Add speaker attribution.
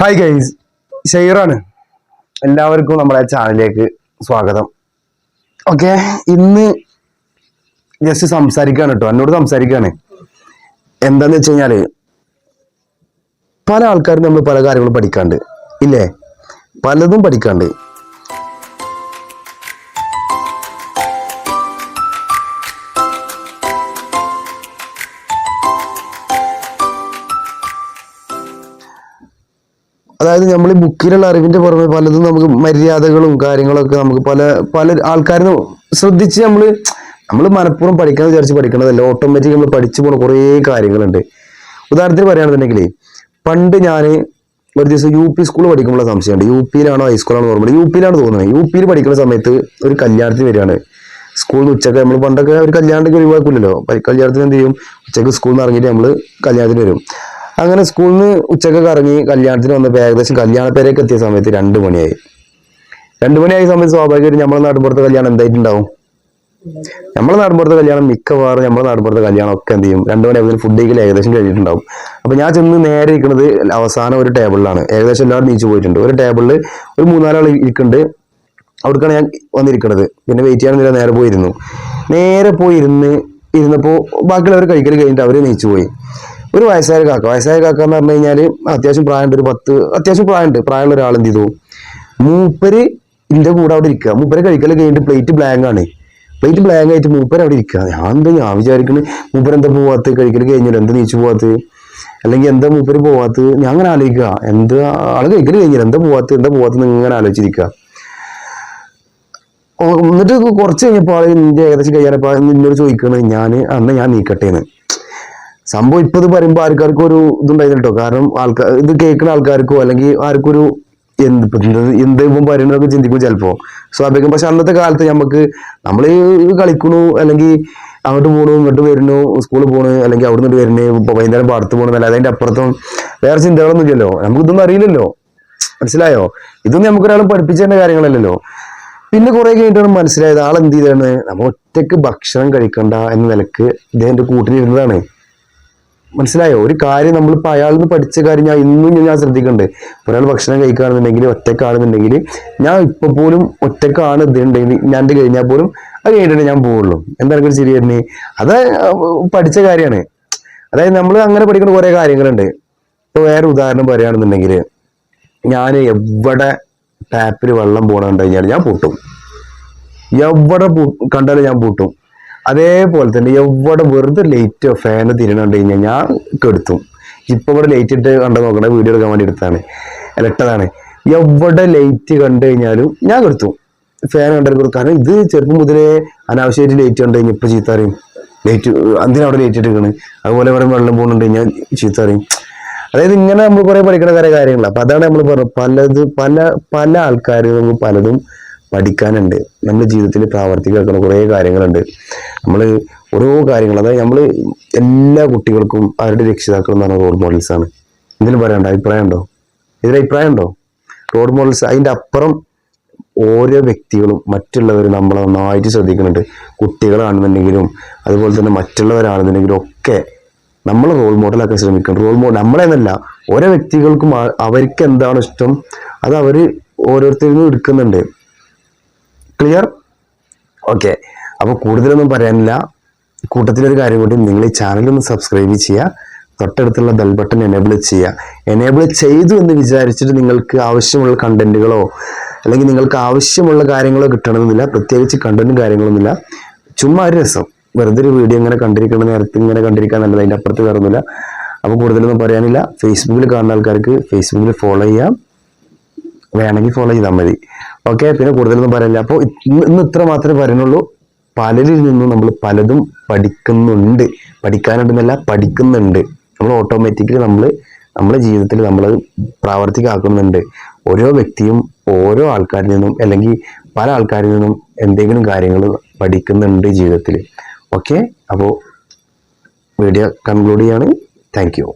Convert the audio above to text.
Speaker 1: Hi guys ഷെയറാണ്. എല്ലാവർക്കും നമ്മുടെ ചാനലിലേക്ക് സ്വാഗതം. ഓക്കെ ഇന്ന് ജസ്റ്റ് സംസാരിക്കുകയാണ് കേട്ടോ എന്നോട് സംസാരിക്കുകയാണ് എന്താന്ന് വെച്ച് കഴിഞ്ഞാൽ പല ആൾക്കാരും നമ്മൾ പല കാര്യങ്ങളും പഠിക്കാണ്ട് ഇല്ലേ? പലതും പഠിക്കാണ്ട്. അതായത് നമ്മൾ ഈ ബുക്കിലുള്ള അറിവിന്റെ പുറമെ പലതും നമുക്ക് മര്യാദകളും കാര്യങ്ങളൊക്കെ നമുക്ക് പല പല ആൾക്കാരും ശ്രദ്ധിച്ച് നമ്മൾ നമ്മൾ മനഃപൂർവം പഠിക്കണം വിചാരിച്ച് പഠിക്കണതല്ല. ഓട്ടോമാറ്റിക് നമ്മൾ പഠിച്ചു പോകുന്ന കുറേ കാര്യങ്ങളുണ്ട്. ഉദാഹരണത്തിന് പറയുകയാണെന്നുണ്ടെങ്കിൽ പണ്ട് ഞാൻ ഒരു ദിവസം യു പി സ്കൂളിൽ പഠിക്കുമ്പോൾ സംശയമുണ്ട്. യു പിയിലാണോ ഹൈസ്കൂളാണോ ഓർമ്മ യു പിയിലാണ് തോന്നുന്നത് യു പിയിൽ പഠിക്കുന്ന സമയത്ത് ഒരു കല്യാണത്തിന് വരികയാണ്. സ്കൂളിൽ നിന്ന് ഉച്ചയ്ക്ക് നമ്മൾ പണ്ടൊക്കെ ഒരു കല്യാണത്തിന് ഒഴിവാക്കില്ലല്ലോ. കല്യാണത്തിന് എന്ത് ചെയ്യും? ഉച്ചയ്ക്ക് സ്കൂളിൽ നിന്ന് ഇറങ്ങിയിട്ട് നമ്മൾ കല്യാണത്തിന് വരും. അങ്ങനെ സ്കൂളിൽ നിന്ന് ഉച്ചയ്ക്ക് ഇറങ്ങി കല്യാണത്തിന് വന്നപ്പോൾ ഏകദേശം കല്യാണപ്പേരേക്ക് എത്തിയ സമയത്ത് രണ്ട് മണിയായി. രണ്ട് മണിയായ സമയത്ത് സ്വാഭാവികമായിട്ട് നമ്മളെ നാട്ടിൻപുറത്തെ കല്യാണം എന്തായിട്ടുണ്ടാവും? നമ്മളെ നാട്ടിൻപുറത്തെ കല്യാണം മിക്കവാറും നമ്മളെ നാട്ടിൻപുറത്തെ കല്യാണം ഒക്കെ എന്ത് ചെയ്യും? രണ്ട് മണിയാകുമ്പോൾ ഫുഡ് കഴിക്കൽ ഏകദേശം കഴിഞ്ഞിട്ടുണ്ടാവും. അപ്പൊ ഞാൻ ചെന്ന് നേരെ ഇരിക്കുന്നത് അവസാനം ഒരു ടേബിളിലാണ്. ഏകദേശം എല്ലാവരും നീച്ചു പോയിട്ടുണ്ട്. ഒരു ടേബിളിൽ ഒരു മൂന്നാലാൾ ഇരിക്കുന്നുണ്ട്. അവിടേക്കാണ് ഞാൻ വന്നിരിക്കുന്നത് പിന്നെ വെയിറ്റ് ചെയ്യാൻ നേരെ പോയിരുന്നു. നേരെ പോയി ഇരുന്ന് ഇരുന്നപ്പോൾ ബാക്കിയുള്ളവർ കഴിക്കൽ കഴിഞ്ഞിട്ട് അവർ നീച്ചു പോയി ഒരു വയസ്സായ കാക്ക. വയസ്സായ കാക്ക എന്ന് പറഞ്ഞു കഴിഞ്ഞാൽ അത്യാവശ്യം പ്രായമുണ്ട് ഒരു പത്ത് അത്യാവശ്യം പ്രായമുണ്ട്. പ്രായമുള്ള ഒരാൾ എന്ത് ചെയ്തു? മൂപ്പര് ഇതിന്റെ കൂടെ അവിടെ ഇരിക്കുക. മൂപ്പര് കഴിക്കൽ കഴിഞ്ഞിട്ട് പ്ലേറ്റ് ബ്ലാങ്ക് ആണ്. പ്ലേറ്റ് ബ്ലാങ്ക് ആയിട്ട് മൂപ്പര് അവിടെ ഇരിക്കുക. ഞാൻ എന്താ ഞാൻ വിചാരിക്കുന്നത് മൂപ്പര് എന്താ പോവാത്ത? കഴിക്കൽ കഴിഞ്ഞില്ല? എന്താ നീച്ചു പോവാത്ത? അല്ലെങ്കിൽ എന്താ മൂപ്പര് പോവാത്ത? ഞാൻ അങ്ങനെ ആലോചിക്കുക. എന്താ ആൾ കഴിക്കൽ കഴിഞ്ഞില്ല? എന്താ പോവാത്ത? എന്താ പോവാത്ത ഇങ്ങനെ ആലോചിച്ചിരിക്കുക. എന്നിട്ട് കുറച്ച് കഴിഞ്ഞപ്പോൾ ആൾ ഇന്ത്യ ഏകദേശം കഴിയാനപ്പോ നിന്നോട് ചോദിക്കണേ ഞാൻ അന്ന് ഞാൻ നീക്കട്ടേന്ന് സംഭവം ഇപ്പൊ ഇത് പറയുമ്പോൾ ആൾക്കാർക്ക് ഒരു ഇതുണ്ടായിരുന്നു കാരണം ആൾക്കാർ ഇത് കേൾക്കുന്ന ആൾക്കാർക്കോ അല്ലെങ്കിൽ ആർക്കൊരു എന്ത് എന്ത് ഇപ്പം പറയുന്നതൊക്കെ ചിന്തിക്കും ചിലപ്പോ. സ്വാഭാവികം പക്ഷെ അന്നത്തെ കാലത്ത് നമുക്ക് നമ്മൾ കളിക്കണു അല്ലെങ്കിൽ അങ്ങോട്ട് പോണു ഇങ്ങോട്ട് വരുന്നു സ്കൂളിൽ പോണു അല്ലെങ്കിൽ അവിടെ നിന്ന് വരുന്നു ഇപ്പൊ വൈകുന്നേരം പാടത്ത് പോകണം അല്ലാതെ അതിന്റെ അപ്പുറത്തും വേറെ ചിന്തകളൊന്നും ഇല്ലല്ലോ. നമുക്ക് ഇതൊന്നും അറിയില്ലല്ലോ. മനസ്സിലായോ? ഇതൊന്നും ഒരാളും പഠിപ്പിച്ചേണ്ട കാര്യങ്ങളല്ലല്ലോ. പിന്നെ കുറെ കഴിഞ്ഞിട്ടാണ് മനസ്സിലായത് ആൾ എന്ത് ചെയ്താണ് നമ്മൾ ഒറ്റയ്ക്ക് ഭക്ഷണം കഴിക്കണ്ട എന്ന നിലയ്ക്ക് ഇദ്ദേഹത്തിന്റെ കൂട്ടിലിരുന്നതാണ്. മനസ്സിലായോ? ഒരു കാര്യം നമ്മളിപ്പോൾ അയാളിൽ നിന്ന് പഠിച്ച കാര്യം ഞാൻ ഇന്നും ഞാൻ ശ്രദ്ധിക്കുന്നുണ്ട് ഒരാൾ ഭക്ഷണം കഴിക്കുകയാണെന്നുണ്ടെങ്കിൽ ഒറ്റക്കാണെന്നുണ്ടെങ്കിൽ ഞാൻ ഇപ്പോൾ പോലും ഒറ്റക്കാണ് ഇതുണ്ടെങ്കിൽ ഞാൻ എന്റെ കഴിഞ്ഞാൽ പോലും അത് കഴിഞ്ഞിട്ടേ ഞാൻ പോവുള്ളൂ. എന്താണ് ശരി വരുന്നത് അത് പഠിച്ച കാര്യമാണ് അതായത് നമ്മൾ അങ്ങനെ പഠിക്കുന്ന കുറേ കാര്യങ്ങളുണ്ട്. ഇപ്പൊ വേറെ ഉദാഹരണം പറയുകയാണെന്നുണ്ടെങ്കിൽ ഞാൻ എവിടെ ടാപ്പിൽ വെള്ളം പോകണമെന്ന് കഴിഞ്ഞാൽ ഞാൻ പൂട്ടും. എവിടെ കണ്ടാലും ഞാൻ പൂട്ടും. അതേപോലെ തന്നെ എവിടെ വെറുതെ ലൈറ്റോ ഫാനോ തിരിയണുണ്ട് കഴിഞ്ഞാൽ ഞാൻ കെടുത്തും. ഇപ്പൊ ഇവിടെ ലൈറ്റ് ഇട്ട് കണ്ട നോക്കണേ വീഡിയോ എടുക്കാൻ വേണ്ടി എടുത്താണ് അല്ല ഇട്ടതാണ്. എവിടെ ലൈറ്റ് കണ്ടു കഴിഞ്ഞാലും ഞാൻ കെടുത്തും. ഫാൻ കണ്ടെടുക്കും കാരണം ഇത് ചെറുപ്പം മുതലേ അനാവശ്യമായിട്ട് ലൈറ്റ് കണ്ടു കഴിഞ്ഞാൽ ഇപ്പൊ ചീത്ത അറിയും ലൈറ്റ് എന്തിനാ അവിടെ ലൈറ്റ് ഇട്ടിരിക്കണ്? അതുപോലെ ഇവിടെ വെള്ളം പോകുന്നുണ്ട് ഞാൻ ചീത്ത അറിയും അതായത് ഇങ്ങനെ നമ്മൾ കുറെ പഠിക്കുന്ന കുറെ കാര്യങ്ങളാണ് അപ്പൊ അതാണ് നമ്മൾ പറഞ്ഞത്. പലത് പല പല ആൾക്കാരും നമുക്ക് പലതും പഠിക്കാനുണ്ട്. നമ്മുടെ ജീവിതത്തിൽ പ്രാവർത്തികമാക്കുന്ന കുറേ കാര്യങ്ങളുണ്ട്. നമ്മൾ ഓരോ കാര്യങ്ങൾ അതായത് നമ്മൾ എല്ലാ കുട്ടികൾക്കും അവരുടെ രക്ഷിതാക്കൾ എന്ന് പറഞ്ഞ റോൾ മോഡൽസ് ആണ്. എന്തെങ്കിലും പറയാനുണ്ടോ? അഭിപ്രായം ഉണ്ടോ? ഇതിൽ അഭിപ്രായം ഉണ്ടോ? റോൾ മോഡൽസ് അതിന്റെ അപ്പുറം ഓരോ വ്യക്തികളും മറ്റുള്ളവർ നമ്മളെ നന്നായിട്ട് ശ്രദ്ധിക്കുന്നുണ്ട്. കുട്ടികളാണെന്നുണ്ടെങ്കിലും അതുപോലെ തന്നെ മറ്റുള്ളവരാണെന്നുണ്ടെങ്കിലും ഒക്കെ നമ്മൾ റോൾ മോഡലാക്കാൻ ശ്രമിക്കണം റോൾ മോഡൽ നമ്മളെന്നല്ല ഓരോ വ്യക്തികൾക്കും അവർക്ക് എന്താണ് ഇഷ്ടം അത് അവർ ഓരോരുത്തരും എടുക്കുന്നുണ്ട്. ക്ലിയർ ഓക്കെ അപ്പോൾ കൂടുതലൊന്നും പറയാനില്ല. കൂട്ടത്തിലൊരു കാര്യം കൂടി നിങ്ങൾ ഈ ചാനൽ ഒന്ന് സബ്സ്ക്രൈബ് ചെയ്യുക. തൊട്ടടുത്തുള്ള ബെൽ ബട്ടൺ എനേബിൾ ചെയ്യുക. എനേബിൾ ചെയ്തു എന്ന് വിചാരിച്ചിട്ട് നിങ്ങൾക്ക് ആവശ്യമുള്ള കണ്ടന്റുകളോ അല്ലെങ്കിൽ നിങ്ങൾക്ക് ആവശ്യമുള്ള കാര്യങ്ങളോ കിട്ടണമെന്നില്ല. പ്രത്യേകിച്ച് കണ്ടന്റും കാര്യങ്ങളൊന്നുമില്ല. ചുമ്മാ ഒരു രസം. വെറുതെ ഒരു വീഡിയോ ഇങ്ങനെ കണ്ടിരിക്കുന്ന നേരത്തെ ഇങ്ങനെ കണ്ടിരിക്കാൻ നല്ലത്. അതിന്റെ അപ്പുറത്ത് കയറുന്നില്ല അപ്പോൾ കൂടുതലൊന്നും പറയാനില്ല. ഫേസ്ബുക്കിൽ കാണുന്ന ആൾക്കാർക്ക് ഫേസ്ബുക്കിൽ ഫോളോ ചെയ്യാം. വേണമെങ്കിൽ ഫോളോ ചെയ്താൽ മതി. ഓക്കെ പിന്നെ കൂടുതലൊന്നും പറയില്ല. അപ്പോൾ ഇന്ന് ഇത്ര മാത്രമേ പറയുന്നുള്ളൂ. പലരിൽ നിന്നും നമ്മൾ പലതും പഠിക്കുന്നുണ്ട്. പഠിക്കാനുണ്ടെന്നല്ല പഠിക്കുന്നുണ്ട്. നമ്മൾ ഓട്ടോമാറ്റിക്കലി നമ്മൾ നമ്മുടെ ജീവിതത്തിൽ നമ്മൾ പ്രാവർത്തികമാക്കുന്നുണ്ട്. ഓരോ വ്യക്തിയും ഓരോ ആൾക്കാരിൽ നിന്നും അല്ലെങ്കിൽ പല ആൾക്കാരിൽ നിന്നും എന്തെങ്കിലും കാര്യങ്ങൾ പഠിക്കുന്നുണ്ട് ജീവിതത്തിൽ. ഓക്കെ അപ്പോൾ വീഡിയോ കൺക്ലൂഡ് ചെയ്യാണ്. Thank you